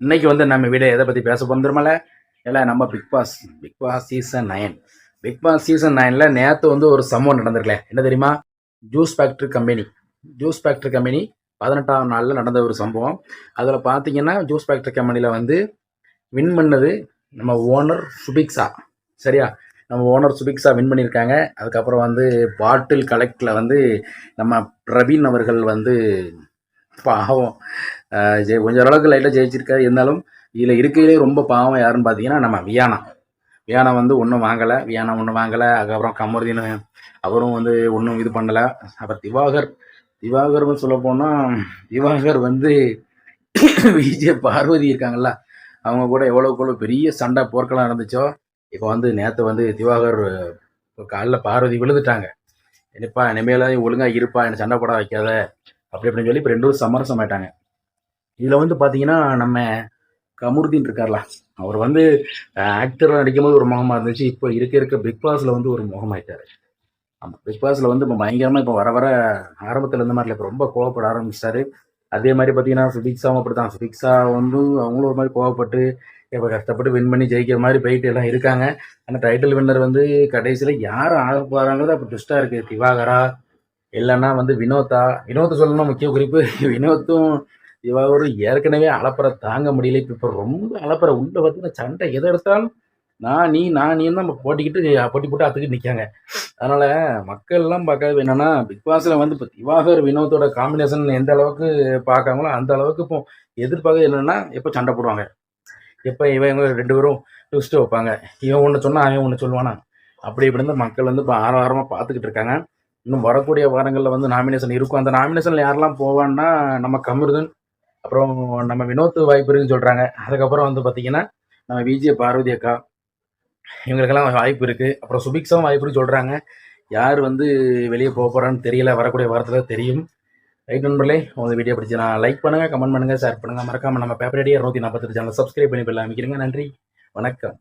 இன்னைக்கு வந்து நம்ம வீடியோ எதை பற்றி பேச போகிறோமல இல்லை? நம்ம Bigg Boss Bigg Boss season nine Bigg Boss season நைனில் நேற்று வந்து ஒரு சம்பவம் நடந்திருக்கல என்ன தெரியுமா? Juice factory company juice factory company பதினெட்டாம் நாளில் நடந்த ஒரு சம்பவம். அதில் பார்த்தீங்கன்னா ஜூஸ் ஃபேக்ட்ரி கம்பெனியில் வந்து வின் பண்ணது நம்ம ஓனர் சுபிக்ஸா சரியா? நம்ம ஓனர் சுபிக்ஸா வின் பண்ணியிருக்காங்க. அதுக்கப்புறம் வந்து பாட்டில் கலெக்டில் வந்து நம்ம பிரவீன் அவர்கள் வந்து பாவம் ஜெய் கொஞ்சம் அளவுக்கு லைட்டாக ஜெயிச்சிருக்காரு. இருந்தாலும் இதில் இருக்கையிலே ரொம்ப பாவம் யாருன்னு பார்த்தீங்கன்னா நம்ம வியானா. வியானா வந்து ஒன்றும் வாங்கலை. வியானா ஒன்றும் வாங்கலை. அதுக்கப்புறம் கமருதீன் அவரும் வந்து ஒன்றும் இது பண்ணலை. அப்புறம் திவாகர். திவாகர்னு சொல்ல போனால் திவாகர் வந்து விஜய் பார்வதி இருக்காங்கல்ல அவங்க கூட எவ்வளோக்கு எவ்வளோ பெரிய சண்டை போர்க்களம் நடந்துச்சோ இப்போ வந்து நேற்று வந்து திவாகர் காலில் பார்வதி விழுந்துட்டாங்க. என்னப்பா இனிமேல ஒழுங்காக இருப்பா என்னை சண்டை போட வைக்காத அப்படி அப்படின்னு சொல்லி இப்போ ரெண்டு பேரும் சமரசம் ஆயிட்டாங்க இதில் வந்து பார்த்தீங்கன்னா நம்ம கமுருதீன் இருக்கார்ல. அவர் வந்து ஆக்டர் நடிக்கும்போது ஒரு முகமாக இருந்துச்சு. இப்போ இருக்க இருக்க பிக் பாஸில் வந்து ஒரு முகமாயிட்டார். ஆமாம் பிக் பாஸில் வந்து இப்போ பயங்கரமாக இப்போ வர வர ஆரம்பத்தில் இருந்த மாதிரி இப்போ ரொம்ப கோவப்பட ஆரம்பிச்சிட்டாரு. அதே மாதிரி பார்த்தீங்கன்னா சுபிக்ஸாவும் அப்படி தான் சுபிக்ஸா வந்து அவங்களும் ஒரு மாதிரி கோவப்பட்டு இப்போ கஷ்டப்பட்டு வின் பண்ணி ஜெயிக்கிற மாதிரி போயிட்டு எல்லாம் இருக்காங்க. ஆனால் டைட்டில் வின்னர் வந்து கடைசியில் யார் ஆக போகிறாங்கிறது அப்போ ட்விஸ்ட்டாக இருக்குது திவாகரா இல்லைன்னா வந்து வினோத்தா. வினோத்தை சொல்லணும் முக்கிய குறிப்பு. வினோத்தும் திவாகரும் ஏற்கனவே அலப்பறை தாங்க முடியல. இப்போ இப்போ ரொம்ப அலப்பற. உள்ள பார்த்தீங்கன்னா சண்டை எதை எடுத்தாலும் நான் நீ நான் நீ தான் போட்டிக்கிட்டு போட்டி போட்டு அத்துக்கிட்டு நிற்காங்க அதனால் மக்கள்லாம் பார்க்காது என்னன்னா பிக் பாஸில் வந்து இப்போ திவாகர் வினோத்தோட காம்பினேஷன் எந்த அளவுக்கு பார்க்காங்களோ அந்த அளவுக்கு இப்போ எதிர்பார்க்க என்னென்னா எப்போ சண்டை போடுவாங்க. எப்போ இவங்க ரெண்டு பேரும் ட்விஸ்ட்டு வைப்பாங்க. இவன் ஒன்று சொன்னால் அவன் ஒன்று சொல்லுவானா? அப்படி இப்படி இருந்து மக்கள் வந்து இப்போ ஆரவாரமாக பார்த்துக்கிட்டு இருக்காங்க. இன்னும் வரக்கூடிய வாரங்களில் வந்து நாமினேஷன் இருக்கும். அந்த நாமினேஷனில் யாரெல்லாம் போவான்னா நம்ம கமருதன் அப்புறம் நம்ம வினோத் வாய்ப்பு இருக்குன்னு சொல்கிறாங்க அதுக்கப்புறம் வந்து பார்த்தீங்கன்னா நம்ம விஜய பார்வதி அக்கா இவங்களுக்கெல்லாம் வாய்ப்பு இருக்குது அப்புறம் சுபிக்ஸாவும் வாய்ப்பு இருக்குன்னு சொல்கிறாங்க யார் வந்து வெளியே போக போகிறான்னு தெரியல வரக்கூடிய வாரத்தில் தெரியும். ரைட் நண்பர்களே உங்கள் வீடியோ பிடிச்சி நான் லைக் பண்ணுங்கள் கமெண்ட் பண்ணுங்கள் ஷேர் பண்ணுங்கள் மறக்காமல் நம்ம பேப்பர் அடியாக நூற்றி நாற்பத்தெட்டு சேனல் சப்ஸ்கிரைப் பண்ணி போயிடலாம் அமைக்கிறீங்க நன்றி வணக்கம்.